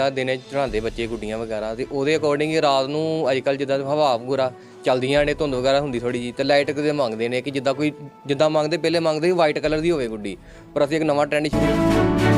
ਜਿੱਦਾਂ ਦਿਨੇ ਚੜਾਉਂਦੇ ਬੱਚੇ, ਗੁੱਡੀਆਂ ਵਗੈਰਾ ਤੇ ਉਹਦੇ ਅਕੋਰਡਿੰਗ ਰਾਤ ਨੂੰ ਅੱਜਕੱਲ ਜਿੱਦਾਂ ਹਵਾ ਵਗੈਰਾ ਚੱਲਦੀਆਂ ਨੇ, ਧੁੰਦ ਵਗੈਰਾ ਹੁੰਦੀ ਥੋੜੀ ਜੀ ਤੇ ਲਾਈਟ ਕਦੇ ਮੰਗਦੇ ਨੇ ਕਿ ਜਿੱਦਾਂ ਕੋਈ, ਜਿੱਦਾਂ ਮੰਗਦੇ, ਪਹਿਲੇ ਮੰਗਦੇ ਸੀ ਵਾਈਟ ਕਲਰ ਦੀ ਹੋਵੇ ਗੁੱਡੀ, ਪਰ ਅਸੀਂ ਇੱਕ ਨਵਾਂ ਟ੍ਰੈਂਡ ਸ਼ੁਰੂ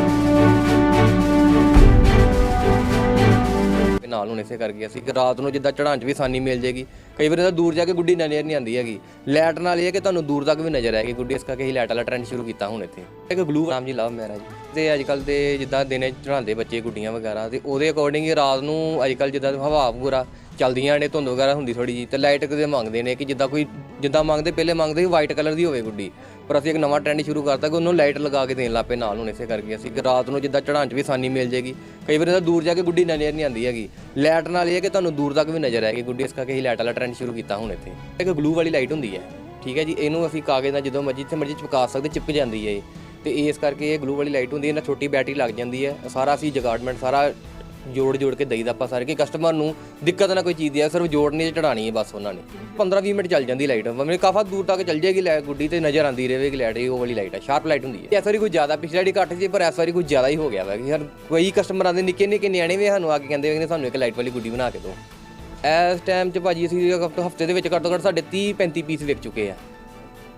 ਨਾਲ ਹੁਣ ਇਸੇ ਕਰਕੇ ਅਸੀਂ ਕਿ ਰਾਤ ਨੂੰ ਜਿੱਦਾਂ ਚੜਾਉਣ 'ਚ ਵੀ ਆਸਾਨੀ ਮਿਲ ਜੇਗੀ ਕਈ ਵਾਰ ਤਾਂ ਦੂਰ ਜਾ ਕੇ ਗੁੱਡੀ ਨਜ਼ਰ ਨਹੀਂ ਆਉਂਦੀ ਹੈਗੀ। ਲਾਈਟ ਨਾਲ ਇਹ ਹੈ ਕਿ ਤੁਹਾਨੂੰ ਦੂਰ ਤੱਕ ਵੀ ਨਜ਼ਰ ਆਏਗੀ ਗੁੱਡੀ, ਇਸ ਕਰਕੇ ਅਸੀਂ ਲਾਈਟ ਵਾਲਾ ਟ੍ਰੈਂਡ ਸ਼ੁਰੂ ਕੀਤਾ ਹੁਣ ਇੱਥੇ। ਇੱਕ ਗਲੂ ਨਾਮ ਜੀ ਲਵ ਮੈਰਿਜ ਤੇ ਅੱਜ ਕੱਲ ਦੇ ਜਿੱਦਾਂ ਦਿਨੇ ਚੜਾਉਂਦੇ ਬੱਚੇ ਗੁੱਡੀਆਂ ਵਗੈਰਾ, ਤੇ ਉਹਦੇ ਅਕੋਰਡਿੰਗ ਰਾਤ ਨੂੰ ਅੱਜ ਕੱਲ ਜਿੱਦਾਂ ਹਵਾ ਪੂਰਾ ਚੱਲਦੀਆਂ ਨੇ, ਧੁੰਦ ਵਗੈਰਾ ਹੁੰਦੀ ਥੋੜੀ ਜੀ ਤੇ ਲਾਈਟ ਕਦੇ ਮੰਗਦੇ ਨੇ ਕਿ ਜਿੱਦਾਂ ਕੋਈ, ਜਿੱਦਾਂ ਮੰਗਦੇ, ਪਹਿਲੇ ਮੰਗਦੇ ਸੀ ਵਾਈਟ ਕਲਰ ਦੀ ਹੋਵੇ ਗੁੱਡੀ। ਪਰ ਅਸੀਂ ਇੱਕ ਨਵਾਂ ਟ੍ਰੈਂਡ ਸ਼ੁਰੂ ਕਰਤਾ ਕਿ ਉਹਨੂੰ ਲਾਈਟ ਲਗਾ ਕੇ ਦੇਣ ਲੱਪੇ ਨਾਲ ਹੁਣ ਇਸੇ ਕਰਕੇ ਅਸੀਂ। ਰਾਤ ਨੂੰ ਜਿੱਦਾਂ ਚੜਾਉਣ 'ਚ ਵੀ ਆਸਾਨੀ ਮਿਲ ਜੇਗੀ ਕਈ ਵਾਰ ਤਾਂ ਦੂਰ ਜਾ ਕੇ ਗੁੱਡੀ ਨਜ਼ਰ ਨਹੀਂ ਆਉਂਦੀ ਹੈਗੀ। ਲਾਈਟ ਨਾਲ ਇਹ ਹੈ ਕਿ ਤੁਹਾਨੂੰ ਦੂਰ ਤੱਕ ਵੀ ਨਜ਼ਰ ਆਏਗੀ ਗੁੱਡੀ, ਇਸ ਕਰਕੇ ਹੀ ਲਾਈਟ ਵਾਲਾ ਟ੍ਰੈਂਡ ਸ਼ੁਰੂ ਕੀਤਾ ਹੁਣ ਇੱਥੇ। ਇੱਕ ਗਲੂ ਵਾਲੀ ਲਾਈਟ ਹੁੰਦੀ ਹੈ। ਠੀਕ ਹੈ ਜੀ, ਇਹਨੂੰ ਅਸੀਂ ਕਾਗਜ਼ ਨਾਲ ਜਦੋਂ ਮਰਜ਼ੀ ਤੇ ਮਰਜ਼ੀ ਚਿਪਕਾ ਸਕਦੇ, ਚਿਪ ਜਾਂਦੀ ਹੈ ਇਹ। ਤੇ ਇਸ ਕਰਕੇ ਇਹ ਗਲੂ ਵਾਲੀ ਲਾਈਟ ਹੁੰਦੀ ਹੈ, ਇਹਨਾਂ ਛੋਟੀ ਬੈਟਰੀ ਲੱਗ ਜਾਂਦੀ ਹੈ। ਸਾਰਾ ਅਸੀਂ ਜਗਾਰਡਮੈਂਟ ਸਾਰਾ ਜੋੜ ਜੋੜ ਕੇ ਦਈਦਾ ਆਪਾਂ ਸਾਰੇ, ਕਿ ਕਸਟਮਰ ਨੂੰ ਦਿੱਕਤ ਨਾ ਕੋਈ ਚੀਜ਼ ਦੀ ਆ, ਸਿਰਫ ਜੋੜਨੀ ਤੇ ਚੜਾਣੀ ਹੈ ਬਸ ਉਹਨਾਂ ਨੇ। 15-20 ਮਿੰਟ ਚੱਲ ਜਾਂਦੀ ਲਾਈਟ ਮਤਲਬ ਕਾਫਾ ਦੂਰ ਤੱਕ ਚੱਲ ਜਾਏਗੀ ਲਾਈਟ ਗੁੱਡੀ ਤੇ ਨਜ਼ਰ ਆਉਂਦੀ ਰਹੇਗੀ ਲਾਈਟ ਇਹ ਉਹ ਵਾਲੀ ਲਾਈਟ ਹੈ ਸ਼ਾਰਪ ਲਾਈਟ ਹੁੰਦੀ ਹੈ ਇਸ ਵਾਰੀ ਕੋਈ ਜ਼ਿਆਦਾ, ਪਿਛਲੀ ਵਾਰੀ ਘੱਟ ਸੀ, ਪਰ ਇਸ ਵਾਰੀ ਕੋਈ ਜ਼ਿਆਦਾ ਹੀ ਹੋ ਗਿਆ ਵਾ, ਕਿ ਯਾਰ ਕਈ ਕਸਟਮਰ ਆਉਂਦੇ ਨਿੱਕੇ ਨਿੱਕੇ ਨਿਆਣੇ ਵੀ ਸਾਨੂੰ, ਆ ਕੇ ਕਹਿੰਦੇ ਕਿ ਸਾਨੂੰ ਇੱਕ ਲਾਈਟ ਵਾਲੀ ਗੁੱਡੀ ਬਣਾ ਕੇ ਦਿਓ। ਇਸ ਟਾਈਮ 'ਚ ਭਾਜੀ ਅਸੀਂ ਹਫ਼ਤੇ ਦੇ ਵਿੱਚ ਘੱਟੋ ਘੱਟ ਸਾਡੇ 30 35 ਪੀਸ ਵਿਕ ਚੁੱਕੇ ਆ।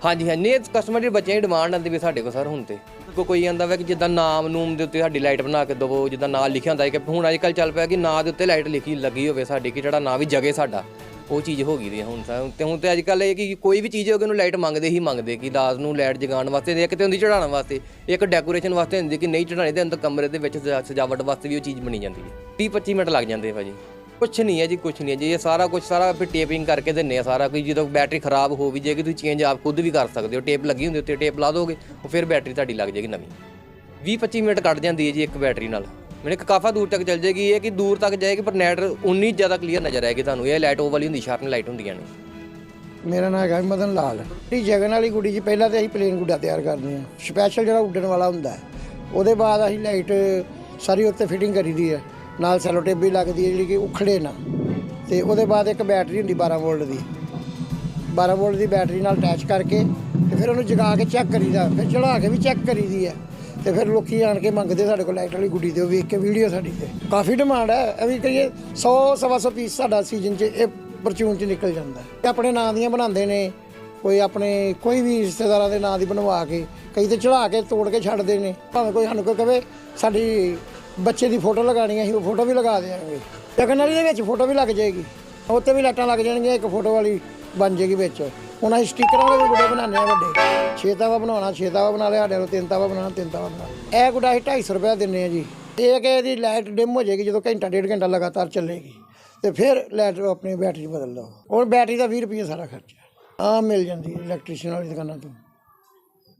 ਹਾਂਜੀ ਹਾਂਜੀ। ਇਹ ਕਸਟਮਰ ਦੇ ਬੱਚਿਆਂ ਦੀ ਡਿਮਾਂਡ ਆਉਂਦੀ ਵੀ ਸਾਡੇ ਕੋਲ ਸਰ ਹੁਣ ਤੇ। ਕੋ ਕੋਈ ਆਂਦਾ ਵਾ ਕਿ ਜਿੱਦਾਂ ਨਾਮ ਨੂਮ ਦੇ ਉੱਤੇ ਸਾਡੀ ਲਾਈਟ ਬਣਾ ਕੇ ਦਵੋ, ਜਿੱਦਾਂ ਨਾਂ ਲਿਖਿਆ ਹੁੰਦਾ ਹੈ ਕਿ ਹੁਣ ਅੱਜ ਕੱਲ ਚੱਲ ਪਿਆ ਕਿ ਨਾਂ ਦੇ ਉੱਤੇ ਲਾਈਟ ਲਿਖੀ ਲੱਗੀ ਹੋਵੇ ਸਾਡੀ, ਕਿ ਜਿਹੜਾ ਨਾਂ ਵੀ ਜਗੇ ਸਾਡਾ, ਉਹ ਚੀਜ਼ ਹੋ ਗਈ ਦੀ ਹੈ ਹੁਣ ਸਰ ਤੇ ਹੁਣ ਤੇ ਅੱਜ ਕੱਲ ਇਹ ਕਿ ਕੋਈ ਵੀ ਚੀਜ਼ ਹੋਵੇ, ਉਹਨੂੰ ਲਾਈਟ ਮੰਗਦੇ ਹੀ ਮੰਗਦੇ, ਕਿ ਦਾਸ ਨੂੰ ਲਾਈਟ ਜਗਾਉਣ ਵਾਸਤੇ ਇੱਕ ਤੇ ਹੁੰਦੀ ਚੜਾਉਣ ਵਾਸਤੇ, ਇੱਕ ਡੈਕੋਰੇਸ਼ਨ ਵਾਸਤੇ ਹੁੰਦੀ ਕਿ ਨਹੀਂ ਚੜਾਣੇ ਦੇ ਅੰਦਰ ਕਮਰੇ ਦੇ ਵਿੱਚ ਸਜਾਵਟ ਵਾਸਤੇ ਵੀ ਉਹ ਚੀਜ਼ ਬਣੀ ਜਾਂਦੀ ਹੈ। 30 25 ਮਿੰਟ ਲੱਗ ਜਾਂਦੇ ਆ ਭਾਜੀ। ਕੁਛ ਨਹੀਂ ਹੈ ਜੀ, ਕੁਛ ਨਹੀਂ ਹੈ ਜੀ। ਇਹ ਸਾਰਾ ਕੁਝ ਸਾਰਾ ਫਿਰ ਟੇਪਿੰਗ ਕਰਕੇ ਦਿੰਨੇ ਆ ਸਾਰਾ ਕੁਝ ਜਦੋਂ ਬੈਟਰੀ ਖਰਾਬ ਹੋ ਵੀ ਜਾਏਗੀ, ਤੁਸੀਂ ਚੇਂਜ ਆਪ ਖੁਦ ਵੀ ਕਰ ਸਕਦੇ ਹੋ। ਟੇਪ ਲੱਗੀ ਹੁੰਦੀ ਉੱਤੇ ਟੇਪ ਲਾ ਦੋਗੇ, ਉਹ ਫਿਰ ਬੈਟਰੀ ਤੁਹਾਡੀ ਲੱਗ ਜਾਏਗੀ ਨਵੀਂ। 20 25 ਮਿੰਟ ਕੱਢ ਜਾਂਦੀ ਹੈ ਜੀ ਇੱਕ ਬੈਟਰੀ ਨਾਲ। ਮੈਨੂੰ ਕਾਫਾ ਦੂਰ ਤੱਕ ਚੱਲ ਜਾਏਗੀ, ਇਹ ਕਿ ਦੂਰ ਤੱਕ ਜਾਏਗੀ, ਪਰ ਨੈਟ ਉਨੀ ਜ਼ਿਆਦਾ ਕਲੀਅਰ ਨਜ਼ਰ ਆਏਗੀ ਤੁਹਾਨੂੰ। ਇਹ ਲਾਈਟ ਉਹ ਵਾਲੀ ਹੁੰਦੀ ਸ਼ਾਰਪ ਲਾਈਟ ਹੁੰਦੀਆਂ ਨੇ। ਮੇਰਾ ਨਾਮ ਹੈਗਾ ਮਦਨ ਲਾਲ। ਇਹ ਜਗਨ ਵਾਲੀ ਗੁੱਡੀ ਜੀ, ਪਹਿਲਾਂ ਤੇ ਅਸੀਂ ਪਲੇਨ ਗੁੱਡਾ ਤਿਆਰ ਕਰਦੇ ਹਾਂ ਸਪੈਸ਼ਲ ਜਿਹੜਾ ਉੱਡਣ ਵਾਲਾ ਹੁੰਦਾ ਉਹਦੇ ਬਾਅਦ ਅਸੀਂ ਲਾਈਟ ਸਾਰੀ ਉੱਤੇ ਫਿਟਿੰਗ ਕਰੀਦੀ ਹੈ। ਨਾਲ ਸੈਲੋਟੇਪ ਵੀ ਲੱਗਦੀ ਹੈ ਜਿਹੜੀ ਕਿ ਉਖੜੇ ਨਾ। ਤੇ ਉਹਦੇ ਬਾਅਦ ਇੱਕ ਬੈਟਰੀ ਹੁੰਦੀ 12 ਵੋਲਟ ਦੀ। 12 ਵੋਲਟ ਦੀ ਬੈਟਰੀ ਨਾਲ ਅਟੈਚ ਕਰਕੇ ਤੇ ਫਿਰ ਉਹਨੂੰ ਜਗਾ ਕੇ ਚੈੱਕ ਕਰੀਦਾ, ਫਿਰ ਚੜਾ ਕੇ ਵੀ ਚੈੱਕ ਕਰੀਦੀ ਹੈ। ਤੇ ਫਿਰ ਲੋਕੀ ਆਣ ਕੇ ਮੰਗਦੇ ਸਾਡੇ ਕੋਲ ਲਾਈਟ ਵਾਲੀ ਗੁੱਡੀ ਦਿਓ ਵੇਖ ਕੇ ਵੀਡੀਓ ਸਾਡੀ ਤੇ। ਕਾਫੀ ਡਿਮਾਂਡ ਹੈ, ਇਹ ਵੀ ਕਹੀਏ 100 ਸਵਾ ਸੌ ਪੀਸ ਸਾਡਾ ਸੀਜ਼ਨ 'ਚ ਇਹ ਪਰਚੂਨ 'ਚ ਨਿਕਲ ਜਾਂਦਾ ਹੈ। ਤੇ ਆਪਣੇ ਨਾਂ ਦੀਆਂ ਬਣਾਉਂਦੇ ਨੇ, ਕੋਈ ਆਪਣੇ ਕੋਈ ਵੀ ਰਿਸ਼ਤੇਦਾਰਾਂ ਦੇ ਨਾਂ ਦੀ ਬਣਵਾ ਕੇ, ਕਈ ਤੇ ਚੜਾ ਕੇ ਤੋੜ ਕੇ ਛੱਡਦੇ ਨੇ। ਭਾਵੇਂ ਕੋਈ ਸਾਨੂੰ ਕੋਈ ਕਵੇ ਸਾਡੀ ਬੱਚੇ ਦੀ ਫੋਟੋ ਲਗਾਣੀ ਹੈ ਅਸੀਂ ਉਹ ਫੋਟੋ ਵੀ ਲਗਾ ਦੇਵਾਂਗੇ ਜਗਨ ਵਾਲੀ ਦੇ ਵਿੱਚ ਫੋਟੋ ਵੀ ਲੱਗ ਜਾਏਗੀ। ਉੱਤੇ ਵੀ ਲਾਈਟਾਂ ਲੱਗ ਜਾਣਗੀਆਂ, ਇੱਕ ਫੋਟੋ ਵਾਲੀ ਬਣ ਜਾਏਗੀ ਵਿੱਚ। ਹੁਣ ਅਸੀਂ ਸਟicker ਵਾਲੇ ਵੀ ਗੁੱਡੇ ਬਣਾਉਂਦੇ ਆ ਵੱਡੇ। ਛੇ ਤਾਵਾ ਬਣਾਉਣਾ, ਛੇ ਤਾਵਾ ਬਣਾ ਲਿਆ, ਸਾਡੇ ਨੂੰ ਤਿੰਨ ਤਾਵਾ ਬਣਾਉਣਾ, ਤਿੰਨ ਤਾਵਾ ਬਣਾ ਇਹ ਗੁੱਡਾ ਅਸੀਂ 250 ਰੁਪਏ ਦਿੰਨੇ ਆ ਜੀ। ਇਹ ਕਿ ਇਹਦੀ ਲਾਈਟ ਡਿਮ ਹੋ ਜਾਏਗੀ, ਜਦੋਂ ਘੰਟਾ, ਡੇਢ ਘੰਟਾ ਲਗਾਤਾਰ ਚੱਲੇਗੀ। ਤੇ ਫਿਰ ਲਾਈਟ ਆਪਣੀ ਬੈਟਰੀ ਬਦਲ ਲਓ। ਔਰ ਬੈਟਰੀ ਦਾ 20 ਰੁਪਏ ਸਾਰਾ ਖਰਚਾ। ਆ ਮਿਲ ਜਾਂਦੀ ਹੈ ਇਲੈਕਟ੍ਰੀਸ਼ੀਅਨ ਵਾਲੀ ਦੁਕਾਨਾਂ ਤੋਂ।